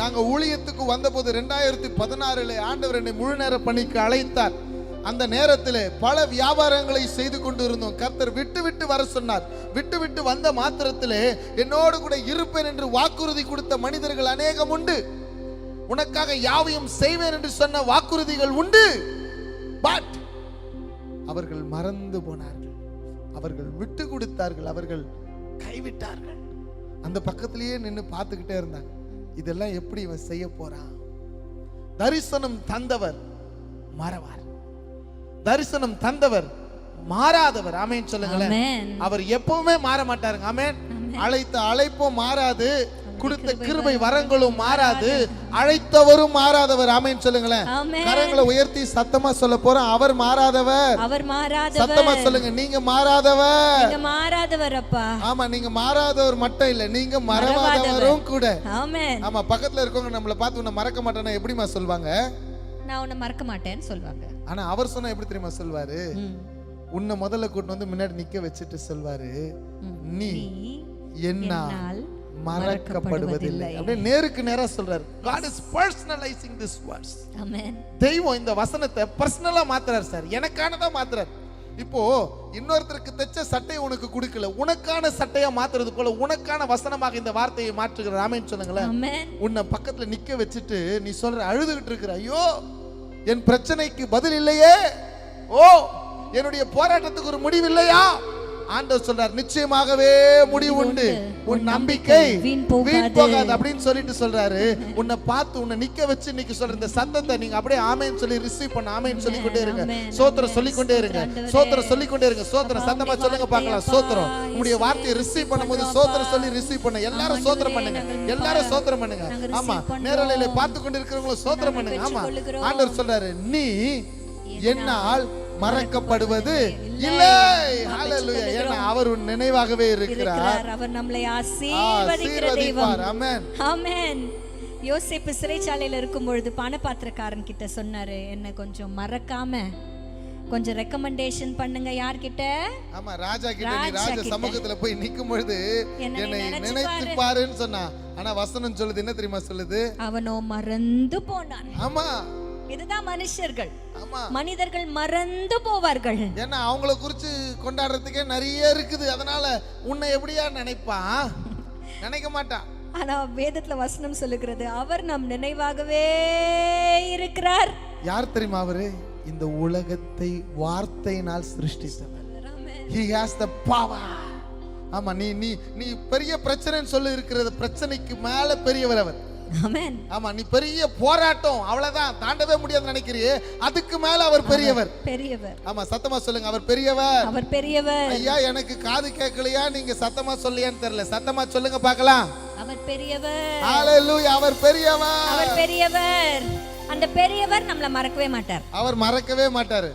நாங்கள் ஊழியத்துக்கு வந்தபோது ரெண்டாயிரத்தி பதினாறில் ஆண்டவர் என்னை முழு நேர பணிக்கு அழைத்தார். அந்த நேரத்தில் பல வியாபாரங்களை செய்து கொண்டு இருந்தோம் கர்த்தர் விட்டு விட்டு வர சொன்னார். விட்டு விட்டு வந்த மாத்திரத்திலே என்னோடு கூட இருப்பேன் என்று வாக்குறுதி கொடுத்த மனிதர்கள் அநேகம் உண்டு. உனக்காக யாவையும் செய்வேன் என்று சொன்ன வாக்குறுதிகள் உண்டு. பட் அவர்கள் மறந்து போனார்கள். அவர்கள் விட்டு கொடுத்தார்கள். அவர்கள் கைவிட்டார்கள். அந்த பக்கத்திலேயே நின்று பார்த்துக்கிட்டே இருந்தாங்க. இதெல்லாம் எப்படி இவன் செய்ய போறான்? தரிசனம் தந்தவர் மறவார். தரிசனம் தந்தவர் மாறாதவர். ஆமென் சொல்லுங்களேன். அவர் எப்பவுமே மாற மாட்டாருங்க. ஆமென். அழைத்த அழைப்பும் மாறாது. கொடுத்த கிருபை வரங்களும் மாறாது. அழைத்தவரும் மாறாதவர். ஆமென் சொல்லுங்களேன். கரங்களை உயர்த்தி சத்தமா சொல்ல போறோம் அவர் மாறாதவர். அவர் மாறாதவர். சத்தமா சொல்லுங்க. நீங்க மாறாதவர். நீங்க மாறாதவர் அப்பா. ஆமா நீங்க மாறாதவர் மட்டும் இல்ல. நீங்க மறவாதவரும் கூட. ஆமென். ஆமா பக்கத்துல இருக்கவங்க நம்மள பார்த்து உன்னை மறக்க மாட்டேன்னா எப்படிமா சொல்வாங்க? நான் உன்னை மறக்க மாட்டேன்னு சொல்வாங்க. ஆனா அவர் சொன்னா எப்படி தெரியுமா சொல்வாரு. உன்னை முதல்ல கூட்டு வந்து முன்னாடி நிக்க வச்சுட்டு சொல்வாரு. நீ என்னால் மறக்கப்படுவதில்லை. அப்படியே நேருக்கு நேரா சொல்றாரு. God is personalizing this ஆமென் தெய்வம் இந்த வசனத்தை பர்சனலா மாத்துறாரு சார் எனக்கானதா மாத்துறாரு. இப்போ இன்னொருத்தருக்கு தைச்ச சட்டையை உனக்கு கொடுக்கல. உனக்கான சட்டையா மாத்துறது போல உனக்கான வசனமாக இந்த வார்த்தையை மாற்றுகிறார். ஆமென் சொல்லுங்களேன். உன்னை பக்கத்துல நிக்க வச்சுட்டு நீ சொல்ற அழுதுகிட்டு இருக்கிற ஐயோ என் பிரச்சனைக்கு பதில் இல்லையே. ஓ என்னுடைய போராட்டத்துக்கு ஒரு முடிவு இல்லையா? ஆண்டவர் சொல்றார் நிச்சயமாகவே முடிவு உண்டு. உன் நம்பிக்கை வீண் போகாது. அப்படின்னு சொல்லிட்டு சொல்றாரு. உன்னை பார்த்து உன்னை நிக்க வச்சு இன்னைக்கு சொல்ற இந்த சத்தத்தை நீங்க அப்படியே ஆமைன்னு சொல்லி ரிசீவ் பண்ண ஆமைன்னு சொல்லி கொண்டே இருங்க. சோத்திரம். சொல்லி கொண்டே இருங்க. சோத்திரம் சொல்லி கொண்டே இருங்க. சோத்திரம் சத்தமா உம்முடைய சொல்லுங்க பார்க்கலாம். சோத்திரம். உங்களுடைய வார்த்தையை ரிசீவ் பண்ணும்போது சோத்திரம். சொல்லி ரிசீவ் பண்ண. எல்லாரும் சோத்திரம் பண்ணுங்க. எல்லாரும் சோத்திரம் பண்ணுங்க. ஆமா. நேரலையில பார்த்து கொண்டு இருக்கிறவங்களும் சோத்திரம் பண்ணுங்க. ஆமா. ஆண்டவர் சொல்றாரு நீ என்னால் மறக்கப்படுவது இல்லை. ஏன்னா. அவர் உன் நினைவாகவே இருக்கிறார். அவர் நம்மளை ஆசீர்வதிக்கிற தெய்வம். ஆமென். ஆமென். யோசேப்பு சிறைச்சாலையில இருக்கும் பொழுது பணப்பாத்திரக்காரன் கிட்ட சொன்னாரு என்ன கொஞ்சம் மறக்காம கொஞ்சம் ரெக்கமெண்டேஷன் பண்ணுங்க யார்கிட்ட? ஆமா ராஜா கிட்ட நீ ராஜா. சமூகத்துல போய் நிக்கும் பொழுது என்னை நினைத்து பாருன்னு சொன்னா ஆனா வசனம் சொல்லுது என்ன தெரியுமா சொல்லுது? அவனோ மறந்து போனான். ஆமா. இதுதான் மனுஷர்கள். ஆமா. மனிதர்கள் மறந்து போவார்கள். ஏன்னா அவங்கள குறிச்சு கொண்டாடுறதுக்கே நிறைய இருக்குது. அதனால உன்னை எப்படியா நினைப்பான் நினைக்க மாட்டான் ஆனா வேதத்துல வசனம் சொல்லுகிறது அவர் நம் நினைவாகவே இருக்கிறார். யார் தெரியுமா அவரு? இந்த உலகத்தை வார்த்தையினால் சிருஷ்டித்தவர். He has the power. ஆமா நீ நீ நீ பெரிய பிரச்சனைன்னு சொல்லி இருக்கிறது பிரச்சனைக்கு மேல பெரியவர் அவர். ஆமென். ஆமா நீ பெரிய போராட்டம். அவ்வளவுதான். தாண்டவே முடியாதுன்னு நினைக்கிறியே? அதுக்கு மேல அவர் பெரியவர். பெரியவர். ஆமா சத்தமா சொல்லுங்க. அவர் பெரியவர். அவர் பெரியவர். ஐயா எனக்கு காது கேட்கலையா? நீங்க சத்தமா சொல்லியான்னு தெரியல. சத்தமா சொல்லுங்க பார்க்கலாம். அவர் பெரியவர். ஹalleluya அவர் பெரியவர். அவர் பெரியவர். அந்த பெரியவர் நம்மள மறக்கவே மாட்டார். அவர் மறக்கவே மாட்டாரு.